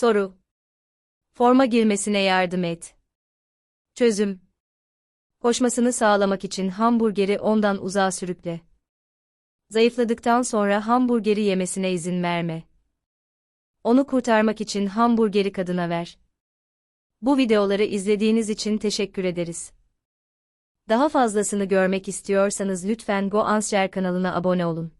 Soru. Forma girmesine yardım et. Çözüm. Koşmasını sağlamak için hamburgeri ondan uzağa sürükle. Zayıfladıktan sonra hamburgeri yemesine izin verme. Onu kurtarmak için hamburgeri kadına ver. Bu videoları izlediğiniz için teşekkür ederiz. Daha fazlasını görmek istiyorsanız lütfen GoAnswer kanalına abone olun.